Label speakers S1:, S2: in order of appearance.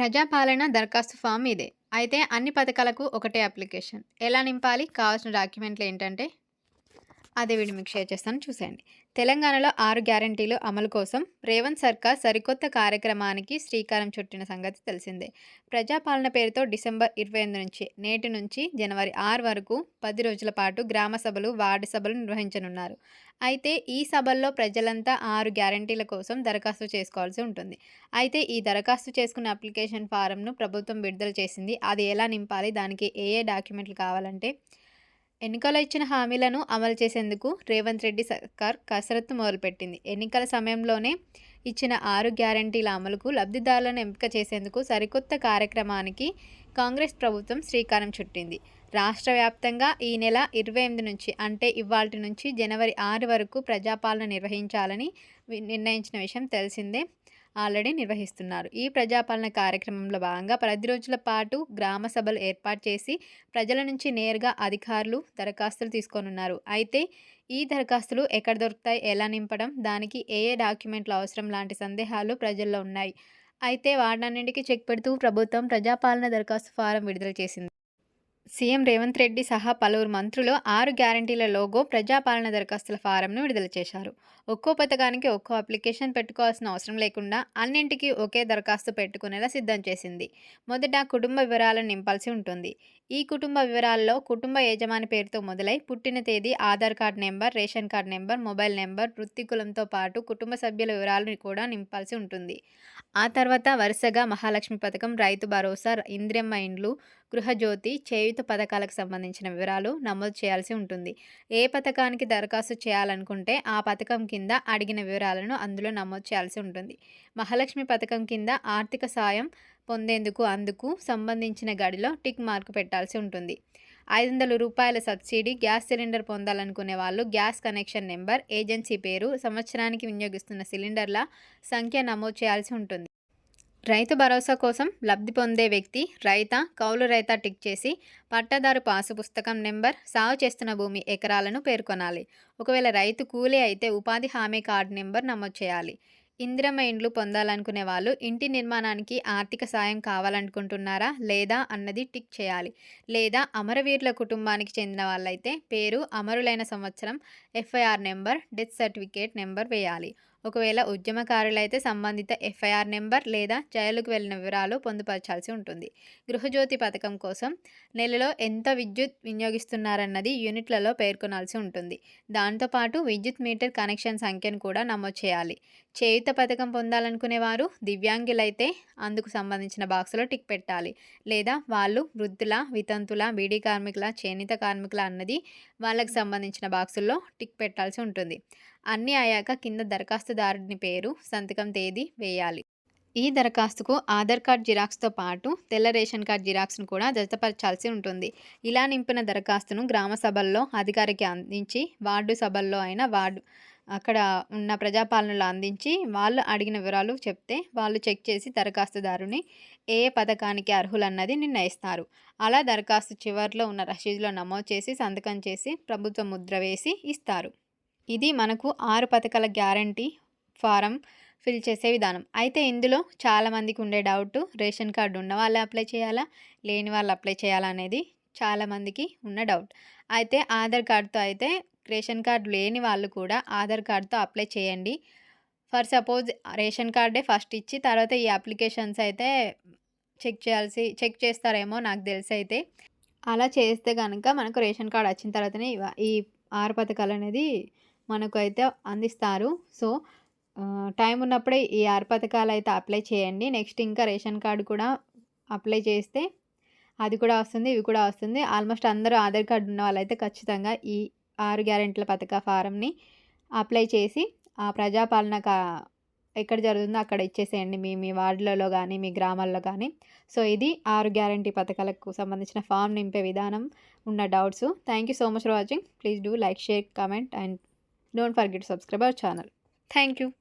S1: ప్రజాపాలన దరఖాస్తు ఫామ్ ఇదే. అయితే అన్ని పథకాలకు ఒకటే అప్లికేషన్. ఎలా నింపాలి? కావాల్సిన డాక్యుమెంట్లు ఏంటంటే అదే వీడియో మీకు షేర్ చేస్తాను చూసేయండి. తెలంగాణలో ఆరు గ్యారంటీలు అమలు కోసం రేవంత్ సర్కార్ సరికొత్త కార్యక్రమానికి శ్రీకారం చుట్టిన సంగతి తెలిసిందే. ప్రజాపాలన పేరుతో డిసెంబర్ ఇరవై ఎనిమిది నుంచి నేటి నుంచి జనవరి ఆరు వరకు పది రోజుల పాటు గ్రామ సభలు, వార్డు సభలు నిర్వహించనున్నారు. అయితే ఈ సభల్లో ప్రజలంతా ఆరు గ్యారంటీల కోసం దరఖాస్తు చేసుకోవాల్సి ఉంటుంది. అయితే ఈ దరఖాస్తు చేసుకున్న అప్లికేషన్ ఫారంను ప్రభుత్వం విడుదల చేసింది. అది ఎలా నింపాలి? దానికి ఏ ఏ డాక్యుమెంట్లు కావాలంటే ఎన్నికల్లో ఇచ్చిన హామీలను అమలు చేసేందుకు రేవంత్ రెడ్డి సర్కార్ కసరత్తు మొదలుపెట్టింది. ఎన్నికల సమయంలోనే ఇచ్చిన ఆరు గ్యారంటీల అమలుకు లబ్ధిదారులను ఎంపిక చేసేందుకు సరికొత్త కార్యక్రమానికి కాంగ్రెస్ ప్రభుత్వం శ్రీకారం చుట్టింది. రాష్ట్ర వ్యాప్తంగా ఈ నెల ఇరవై ఎనిమిది నుంచి అంటే ఇవాటి నుంచి జనవరి ఆరు వరకు ప్రజాపాలన నిర్వహించాలని నిర్ణయించిన విషయం తెలిసిందే. ఆల్రెడీ నిర్వహిస్తున్నారు. ఈ ప్రజాపాలన కార్యక్రమంలో భాగంగా పది రోజుల పాటు గ్రామ సభలు ఏర్పాటు చేసి ప్రజల నుంచి నేరుగా అధికారులు దరఖాస్తులు తీసుకోనున్నారు. అయితే ఈ దరఖాస్తులు ఎక్కడ దొరుకుతాయి? ఎలా నింపడం? దానికి ఏ ఏ డాక్యుమెంట్లు అవసరం? లాంటి సందేహాలు ప్రజల్లో ఉన్నాయి. అయితే వాటన్నింటికి చెక్ పెడుతూ ప్రభుత్వం ప్రజాపాలన దరఖాస్తు ఫారం విడుదల చేసింది. సీఎం రేవంత్ రెడ్డి సహా పలువురు మంత్రులు ఆరు గ్యారంటీల లోగో ప్రజాపాలన దరఖాస్తుల ఫారంను విడుదల చేశారు. ఒక్కో పథకానికి ఒక్కో అప్లికేషన్ పెట్టుకోవాల్సిన అవసరం లేకుండా అన్నింటికీ ఒకే దరఖాస్తు పెట్టుకునేలా సిద్ధం చేసింది. మొదట కుటుంబ వివరాలను నింపాల్సి ఉంటుంది. ఈ కుటుంబ వివరాల్లో కుటుంబ యజమాని పేరుతో మొదలై పుట్టిన తేదీ, Aadhaar card number, ration card number, mobile number, వృత్తి, కులంతో పాటు కుటుంబ సభ్యుల వివరాలను కూడా నింపాల్సి ఉంటుంది. ఆ తర్వాత వరుసగా మహాలక్ష్మి పథకం, రైతు భరోసా, ఇంద్రమ్మ ఇండ్లు, గృహజ్యోతి, చేయుత పథకాలకు సంబంధించిన వివరాలు నమోదు చేయాల్సి ఉంటుంది. ఏ పథకానికి దరఖాస్తు చేయాలనుకుంటే ఆ పథకం కింద అడిగిన వివరాలను అందులో నమోదు చేయాల్సి ఉంటుంది. మహాలక్ష్మి పథకం కింద ఆర్థిక సాయం పొందేందుకు అందుకు సంబంధించిన గడిలో టిక్ మార్క్ పెట్టాల్సి ఉంటుంది. ఐదు వందల రూపాయల సబ్సిడీ గ్యాస్ సిలిండర్ పొందాలనుకునే వాళ్ళు గ్యాస్ కనెక్షన్ నెంబర్, ఏజెన్సీ పేరు, సంవత్సరానికి వినియోగిస్తున్న సిలిండర్ల సంఖ్య నమోదు చేయాల్సి ఉంటుంది. రైతు భరోసా కోసం లబ్ధి పొందే వ్యక్తి రైత కౌలు రైత టిక్ చేసి పట్టాదారు పాసు పుస్తకం నెంబర్, సాగు చేస్తున్న భూమి ఎకరాలను పేర్కొనాలి. ఒకవేళ రైతు కూలీ అయితే ఉపాధి హామీ కార్డు నెంబర్ నమోదు చేయాలి. ఇందిరమ్మ ఇండ్లు పొందాలనుకునే వాళ్ళు ఇంటి నిర్మాణానికి ఆర్థిక సాయం కావాలనుకుంటున్నారా? లేదా? అన్నది టిక్ చేయాలి. లేదా అమరవీరుల కుటుంబానికి చెందిన వాళ్ళైతే పేరు, అమరులైన సంవత్సరం, FIR number, death certificate number వేయాలి. ఒకవేళ ఉద్యమకారులైతే సంబంధిత ఎఫ్ఐఆర్ నెంబర్ లేదా జైలుకు వెళ్ళిన వివరాలు పొందుపరచాల్సి ఉంటుంది. గృహజ్యోతి పథకం కోసం నెలలో ఎంత విద్యుత్ వినియోగిస్తున్నారన్నది యూనిట్లలో పేర్కొనాల్సి ఉంటుంది. దాంతో పాటు విద్యుత్ మీటర్ కనెక్షన్ సంఖ్యను కూడా నమోదు చేయాలి. చేయుత పథకం పొందాలనుకునే వారు దివ్యాంగులైతే అందుకు సంబంధించిన బాక్సులో టిక్ పెట్టాలి. లేదా వాళ్ళు వృద్ధుల వితంతుల బీడీ కార్మికుల చేనేత కార్మికుల అన్నది వాళ్ళకు సంబంధించిన బాక్సుల్లో టిక్ పెట్టాల్సి ఉంటుంది. అన్నీ అయ్యాక కింద దరఖాస్తుదారుని పేరు, సంతకం తేదీ వేయాలి. ఈ దరఖాస్తుకు ఆధార్ కార్డ్ జిరాక్స్తో పాటు తెల్ల రేషన్ కార్డు జిరాక్స్ను కూడా జతపరచాల్సి ఉంటుంది. ఇలా నింపిన దరఖాస్తును గ్రామ సభల్లో అధికారికి అందించి వార్డు సభల్లో అయినా వార్డు అక్కడ ఉన్న ప్రజాపాలనలో అందించి వాళ్ళు అడిగిన వివరాలు చెప్తే వాళ్ళు చెక్ చేసి దరఖాస్తుదారుని ఏ ఏ పథకానికి అర్హులన్నది నిర్ణయిస్తారు. అలా దరఖాస్తు చివర్లో ఉన్న రసీదులో నమోదు చేసి సంతకం చేసి ప్రభుత్వ ముద్ర వేసి ఇస్తారు. ఇది మనకు ఆరు పథకాల గ్యారంటీ ఫారం ఫిల్ చేసే విధానం. అయితే ఇందులో చాలామందికి ఉండే డౌట్ రేషన్ కార్డు ఉన్న వాళ్ళే అప్లై చేయాలా? లేని వాళ్ళు అప్లై చేయాలా? అనేది చాలామందికి ఉన్న డౌట్. అయితే ఆధార్ కార్డుతో అయితే రేషన్ కార్డు లేని వాళ్ళు కూడా ఆధార్ కార్డుతో అప్లై చేయండి. ఫర్ సపోజ్ రేషన్ కార్డే ఫస్ట్ ఇచ్చి తర్వాత ఈ అప్లికేషన్స్ అయితే చెక్ చేయాల్సి చెక్ చేస్తారేమో నాకు తెలిసి అయితే అలా చేస్తే కనుక మనకు రేషన్ కార్డు వచ్చిన తర్వాతనే ఇవ ఈ ఆరు పథకాలు అనేది మనకు అయితే అందిస్తారు. సో టైం ఉన్నప్పుడే ఈ ఆరు పథకాలు అయితే అప్లై చేయండి. నెక్స్ట్ ఇంకా రేషన్ కార్డు కూడా అప్లై చేస్తే అది కూడా వస్తుంది. ఇవి కూడా వస్తుంది. ఆల్మోస్ట్ అందరూ ఆధార్ కార్డ్ ఉన్న వాళ్ళైతే ఖచ్చితంగా ఈ ఆరు గ్యారెంటీల పథక ఫారంని అప్లై చేసి ఆ ప్రజాపాలన కా ఎక్కడ జరుగుతుందో అక్కడ ఇచ్చేసేయండి. మీ మీ వార్డులలో కానీ మీ గ్రామాల్లో కానీ సో ఇది ఆరు గ్యారంటీ పథకాలకు సంబంధించిన ఫామ్ నింపే విధానం ఉన్న doubts. Thank you so much for watching. Please do like, share, comment and Don't forget to subscribe our channel. Thank you.